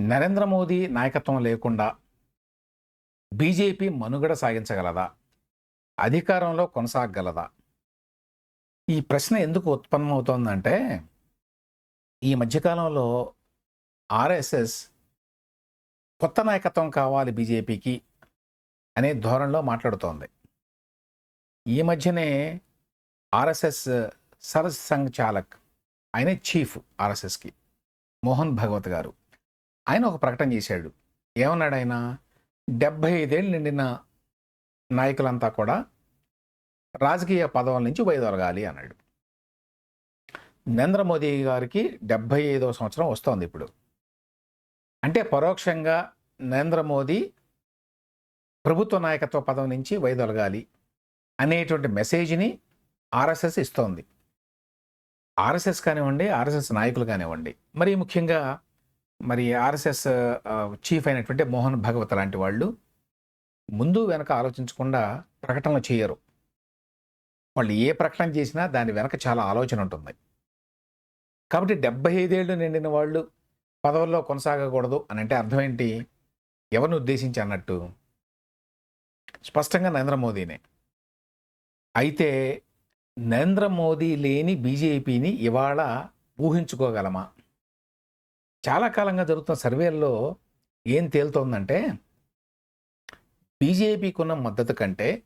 నరేంద్ర మోదీ నాయకత్వం లేకుండా బీజేపీ మనుగడ సాగించగలదా? అధికారంలో కొనసాగగలదా? ఈ ప్రశ్న ఎందుకు ఉత్పన్నమవుతోందంటే ఈ మధ్యకాలంలో ఆర్ఎస్ఎస్ కొత్త నాయకత్వం కావాలి బీజేపీకి అనే ధోరణిలో మాట్లాడుతోంది. ఈ మధ్యనే ఆర్ఎస్ఎస్ సరస్ సంఘ్ చాలక్ ఆయనే చీఫ్ ఆర్ఎస్ఎస్కి మోహన్ భగవత్ గారు ఆయన ఒక ప్రకటన చేశాడు. ఏమన్నాడు ఆయన డెబ్భై ఐదేళ్ళు నిండిన నాయకులంతా కూడా రాజకీయ పదవుల నుంచి వైదొలగాలి అన్నాడు. నరేంద్ర మోదీ గారికి డెబ్భై ఐదవ సంవత్సరం వస్తోంది ఇప్పుడు. అంటే పరోక్షంగా నరేంద్ర మోదీ ప్రభుత్వ నాయకత్వ పదవి నుంచి వైదొలగాలి అనేటువంటి మెసేజ్ని ఆర్ఎస్ఎస్ ఇస్తోంది. ఆర్ఎస్ఎస్ కానివ్వండి ఆర్ఎస్ఎస్ నాయకులు కానివ్వండి. మరి ముఖ్యంగా మరి ఆర్ఎస్ఎస్ చీఫ్ అయినటువంటి మోహన్ భగవత్ లాంటి వాళ్ళు ముందు వెనక ఆలోచించకుండా ప్రకటనలు చేయరు. వాళ్ళు ఏ ప్రకటన చేసినా దాని వెనక చాలా ఆలోచన ఉంటుంది. కాబట్టి డెబ్బై ఐదేళ్ళు నిండిన వాళ్ళు పదవుల్లో కొనసాగకూడదు అని అంటే అర్థం ఏంటి? ఎవరిని ఉద్దేశించి అన్నట్టు? స్పష్టంగా నరేంద్ర మోదీనే. అయితే నరేంద్ర మోదీ లేని బీజేపీని ఇవాళ ఊహించుకోగలమా? చాలా కాలంగా జరుగుతున్న సర్వేల్లో ఏం తేలుతోందంటే బీజేపీకి ఉన్న మద్దతు కంటే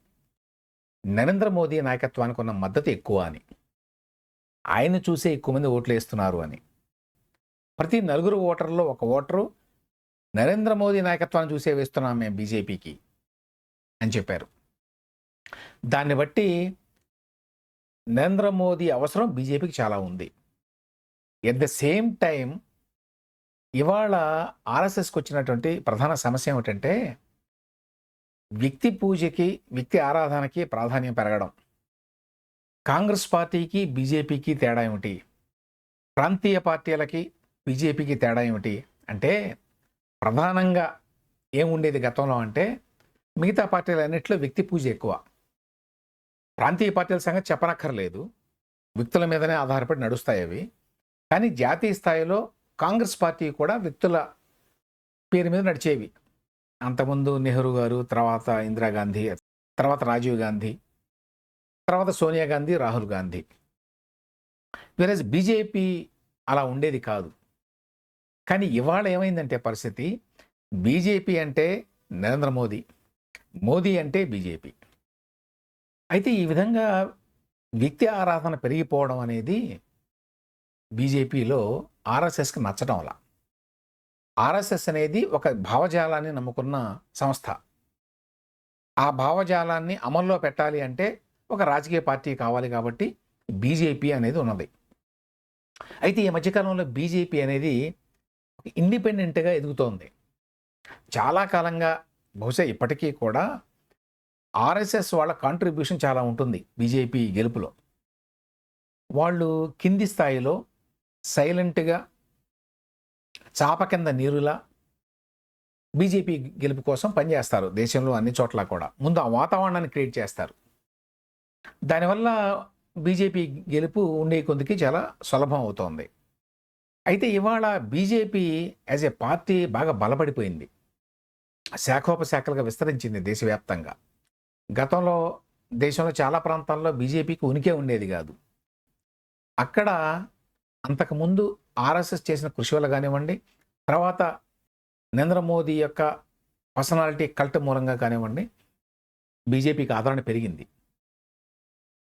నరేంద్ర మోదీ నాయకత్వానికి ఉన్న మద్దతు ఎక్కువ అని. ఆయన చూసే ఎక్కువ మంది ఓట్లు వేస్తున్నారు అని. ప్రతి నలుగురు ఓటర్లో ఒక ఓటరు నరేంద్ర మోదీ నాయకత్వాన్ని చూసే వేస్తున్నాం మేము బీజేపీకి అని చెప్పారు. దాన్ని బట్టి నరేంద్ర మోదీ అవసరం బీజేపీకి చాలా ఉంది. ఎట్ ద సేమ్ టైం ఇవాళ ఆర్ఎస్ఎస్కి వచ్చినటువంటి ప్రధాన సమస్య ఏమిటంటే వ్యక్తి పూజకి వ్యక్తి ఆరాధనకి ప్రాధాన్యం పెరగడం. కాంగ్రెస్ పార్టీకి బీజేపీకి తేడా ఏమిటి? ప్రాంతీయ పార్టీలకి బీజేపీకి తేడా ఏమిటి? అంటే ప్రధానంగా ఏముండేది గతంలో అంటే మిగతా పార్టీలన్నింటిలో వ్యక్తి పూజ ఎక్కువ. ప్రాంతీయ పార్టీల సంగతి చెప్పనక్కర్లేదు. వ్యక్తుల మీదనే ఆధారపడి నడుస్తాయి అవి. కానీ జాతీయ స్థాయిలో కాంగ్రెస్ పార్టీ కూడా వ్యక్తుల పేరు మీద నడిచేవి. అంతకుముందు నెహ్రూ గారు తర్వాత ఇందిరాగాంధీ తర్వాత రాజీవ్ గాంధీ తర్వాత సోనియా గాంధీ రాహుల్ గాంధీ. వేరేజ్ బీజేపీ అలా ఉండేది కాదు. కానీ ఇవాళ ఏమైందంటే పరిస్థితి బీజేపీ అంటే నరేంద్ర మోదీ మోదీ అంటే బీజేపీ. అయితే ఈ విధంగా వ్యక్తి ఆరాధన పెరిగిపోవడం అనేది బీజేపీలో ఆర్ఎస్ఎస్కి నచ్చడం అలా. ఆర్ఎస్ఎస్ అనేది ఒక భావజాలాన్ని నమ్ముకున్న సంస్థ. ఆ భావజాలాన్ని అమల్లో పెట్టాలి అంటే ఒక రాజకీయ పార్టీ కావాలి కాబట్టి బీజేపీ అనేది ఉన్నది. అయితే ఈ మధ్యకాలంలో బీజేపీ అనేది ఇండిపెండెంట్గా ఎదుగుతోంది. చాలా కాలంగా బహుశా ఇప్పటికీ కూడా ఆర్ఎస్ఎస్ వాళ్ళ కాంట్రిబ్యూషన్ చాలా ఉంటుంది బీజేపీ గెలుపులో. వాళ్ళు కింది స్థాయిలో సైలెంట్గా చాప కింద నీరులా బీజేపీ గెలుపు కోసం పనిచేస్తారు దేశంలో అన్ని చోట్ల కూడా. ముందు ఆ వాతావరణాన్ని క్రియేట్ చేస్తారు. దానివల్ల బీజేపీ గెలుపు ఉండే కొద్దికి చాలా సులభం అవుతోంది. అయితే ఇవాళ బీజేపీ యాజ్ ఏ పార్టీ బాగా బలపడిపోయింది. శాఖోపశాఖలుగా విస్తరించింది దేశవ్యాప్తంగా. గతంలో దేశంలో చాలా ప్రాంతాల్లో బీజేపీకి ఉనికే ఉండేది కాదు. అక్కడ అంతకుముందు ఆర్ఎస్ఎస్ చేసిన కృషి వల్ల కానివ్వండి తర్వాత నరేంద్ర మోదీ యొక్క పర్సనాలిటీ కల్ట్ మూలంగా కానివ్వండి బీజేపీకి ఆదరణ పెరిగింది.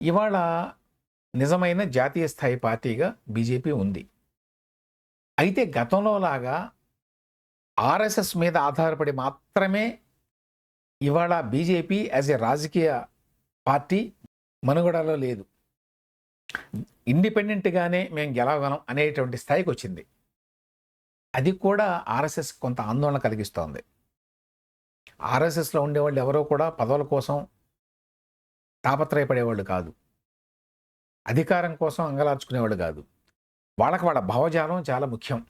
ఇవాళ నిజమైన జాతీయ స్థాయి పార్టీగా బీజేపీ ఉంది. అయితే గతంలో లాగా ఆర్ఎస్ఎస్ మీద ఆధారపడి మాత్రమే ఇవాళ బీజేపీ యాజ్ ఏ రాజకీయ పార్టీ మనుగడలో లేదు. ఇండిపెండెంట్గానే మేము గెలవగలం అనేటువంటి స్థాయికి వచ్చింది అది కూడా ఆర్ఎస్ఎస్ కొంత ఆందోళన కలిగిస్తోంది. ఆర్ఎస్ఎస్లో ఉండేవాళ్ళు ఎవరో కూడా పదవుల కోసం తాపత్రయపడేవాళ్ళు కాదు. అధికారం కోసం అంగలార్చుకునేవాళ్ళు కాదు. వాళ్ళకి వాళ్ళ భావజాలం చాలా ముఖ్యం.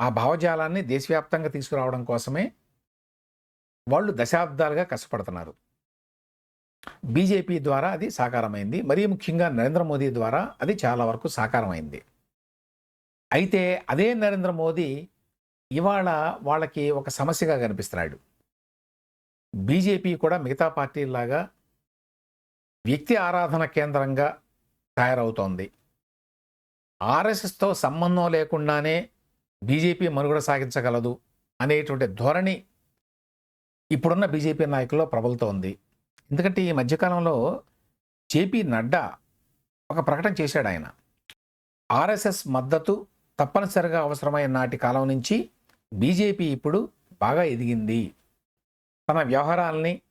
ఆ భావజాలాన్ని దేశవ్యాప్తంగా తీసుకురావడం కోసమే వాళ్ళు దశాబ్దాలుగా కష్టపడుతున్నారు. బీజేపీ ద్వారా అది సాకారమైంది. మరీ ముఖ్యంగా నరేంద్ర మోదీ ద్వారా అది చాలా వరకు సాకారమైంది. అయితే అదే నరేంద్ర మోదీ ఇవాళ వాళ్ళకి ఒక సమస్యగా కనిపిస్తున్నాడు. బీజేపీ కూడా మిగతా పార్టీలాగా వ్యక్తి ఆరాధన కేంద్రంగా తయారవుతోంది. ఆర్ఎస్ఎస్తో సంబంధం లేకుండానే బీజేపీ మనుగడ సాగించగలదు అనేటువంటి ధోరణి ఇప్పుడున్న బీజేపీ నాయకుల్లో ప్రబలుతోంది. ఎందుకంటే ఈ మధ్యకాలంలో జేపీ నడ్డా ఒక ప్రకటన చేశాడు ఆయన. ఆర్ఎస్ఎస్ మద్దతు తప్పనిసరిగా అవసరమైన నాటి కాలం నుంచి బీజేపీ ఇప్పుడు బాగా ఎదిగింది. తన వ్యవహారాల్ని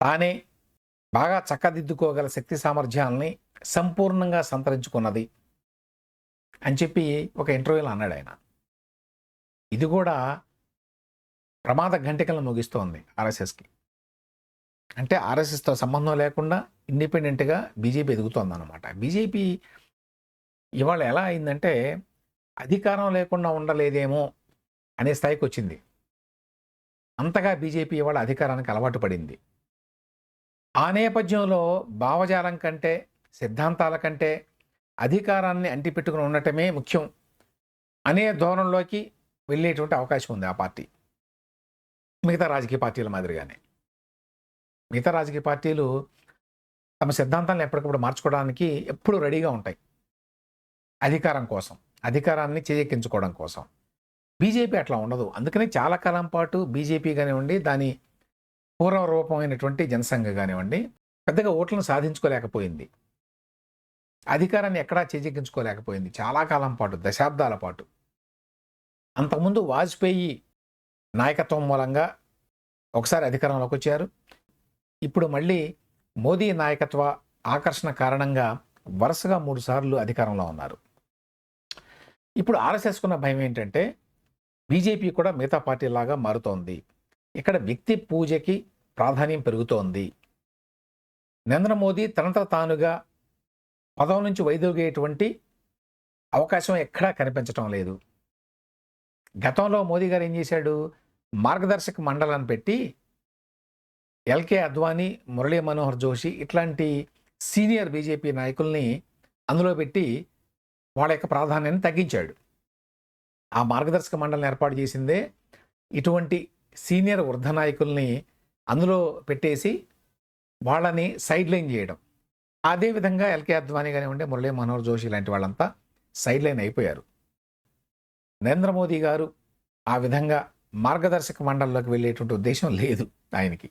తానే బాగా చక్కదిద్దుకోగల శక్తి సామర్థ్యాలని సంపూర్ణంగా సంతరించుకున్నది అని చెప్పి ఒక ఇంటర్వ్యూలో అన్నాడు ఆయన. ఇది కూడా ప్రమాద ఘంటికలను ముగిస్తోంది ఆర్ఎస్ఎస్కి. అంటే ఆర్ఎస్ఎస్తో సంబంధం లేకుండా ఇండిపెండెంట్గా బీజేపీ ఎదుగుతోంది అనమాట బీజేపీ ఇవాళ ఎలా అయిందంటే అధికారం లేకుండా ఉండలేదేమో అనే స్థాయికి వచ్చింది అంతగా బీజేపీ ఇవాళ అధికారానికి అలవాటు పడింది. ఆ నేపథ్యంలో భావజాలం కంటే సిద్ధాంతాల కంటే అధికారాన్ని అంటిపెట్టుకుని ఉండటమే ముఖ్యం అనే ధోరణిలోకి వెళ్ళేటువంటి అవకాశం ఉంది ఆ పార్టీ. మిగతా రాజకీయ పార్టీల మాదిరిగానే. మిగతా రాజకీయ పార్టీలు తమ సిద్ధాంతాలను ఎప్పటికప్పుడు మార్చుకోవడానికి ఎప్పుడు రెడీగా ఉంటాయి. అధికారం కోసం అధికారాన్ని చేజెక్కించుకోవడం కోసం. బీజేపీ అట్లా ఉండదు. అందుకనే చాలా కాలం పాటు బీజేపీ కానివ్వండి దాని పూర్వ రూపమైనటువంటి జనసంఘ కానివ్వండి పెద్దగా ఓట్లను సాధించుకోలేకపోయింది. అధికారాన్ని ఎక్కడా చేజెక్కించుకోలేకపోయింది. చాలా కాలం పాటు దశాబ్దాల పాటు. అంతకుముందు వాజ్పేయి నాయకత్వం మూలంగా ఒకసారి అధికారంలోకి వచ్చారు. ఇప్పుడు మళ్ళీ మోదీ నాయకత్వ ఆకర్షణ కారణంగా వరుసగా మూడుసార్లు అధికారంలో ఉన్నారు. ఇప్పుడు ఆర్ఎస్ఎస్కున్న భయం ఏంటంటే బీజేపీ కూడా మిగతా పార్టీలాగా మారుతోంది. ఇక్కడ వ్యక్తి పూజకి ప్రాధాన్యం పెరుగుతోంది. నరేంద్ర మోదీ తనంత తానుగా పదం నుంచి వైదొలిగేటువంటి అవకాశం ఎక్కడా కనిపించటం లేదు. గతంలో మోదీ గారు ఏం చేశాడు? మార్గదర్శక మండలాన్ని పెట్టి ఎల్కే అద్వానీ మురళీ మనోహర్ జోషి ఇట్లాంటి సీనియర్ బీజేపీ నాయకుల్ని అందులో పెట్టి వాళ్ళ యొక్క ప్రాధాన్యాన్ని తగ్గించాడు. ఆ మార్గదర్శక మండలిని ఏర్పాటు చేసిందే ఇటువంటి సీనియర్ వృద్ధ నాయకుల్ని అందులో పెట్టేసి వాళ్ళని సైడ్ లైన్ చేయడం అదేవిధంగా ఎల్కే అద్వానీ కానివ్వండి మురళీ మనోహర్ జోషి లాంటి వాళ్ళంతా సైడ్ లైన్ అయిపోయారు. నరేంద్ర మోదీ గారు ఆ విధంగా మార్గదర్శక మండలిలోకి వెళ్ళేటువంటి ఉద్దేశం లేదు ఆయనకి.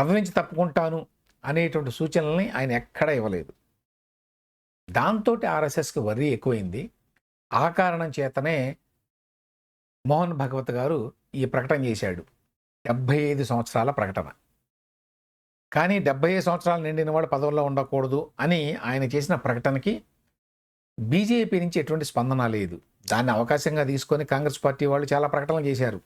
పదవి నుంచి తప్పుకుంటాను అనేటువంటి సూచనల్ని ఆయన ఎక్కడా ఇవ్వలేదు. దాంతో ఆర్ఎస్ఎస్కి వర్రీ ఎక్కువైంది. ఆ కారణం చేతనే మోహన్ భగవత్ గారు ఈ ప్రకటన చేశాడు. డెబ్భై ఐదు సంవత్సరాల ప్రకటన. కానీ డెబ్బై ఐదు సంవత్సరాలు నిండిన వాడు పదవుల్లో ఉండకూడదు అని ఆయన చేసిన ప్రకటనకి బీజేపీ నుంచి ఎటువంటి స్పందన లేదు. దాన్ని అవకాశంగా తీసుకొని కాంగ్రెస్ పార్టీ వాళ్ళు చాలా ప్రకటనలు చేశారు.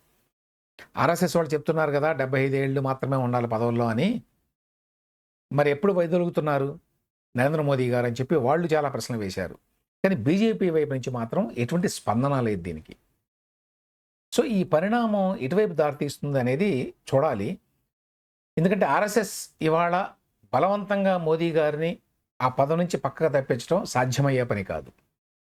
ఆర్ఎస్ఎస్ వాళ్ళు చెప్తున్నారు కదా డెబ్బై ఐదు ఏళ్ళు మాత్రమే ఉండాలి పదవుల్లో అని. మరి ఎప్పుడు వైదొలుగుతున్నారు? నరేంద్ర మోదీ గారు అని చెప్పి వాళ్ళు చాలా ప్రశ్నలు వేశారు. కానీ బీజేపీ వైపు నుంచి మాత్రం ఎటువంటి స్పందన లేదు దీనికి. సో ఈ పరిణామం ఎటువైపు దారితీస్తుంది అనేది చూడాలి. ఎందుకంటే ఆర్ఎస్ఎస్ ఇవాళ బలవంతంగా మోదీ గారిని ఆ పదం నుంచి పక్కకు తప్పించడం సాధ్యమయ్యే పని కాదు.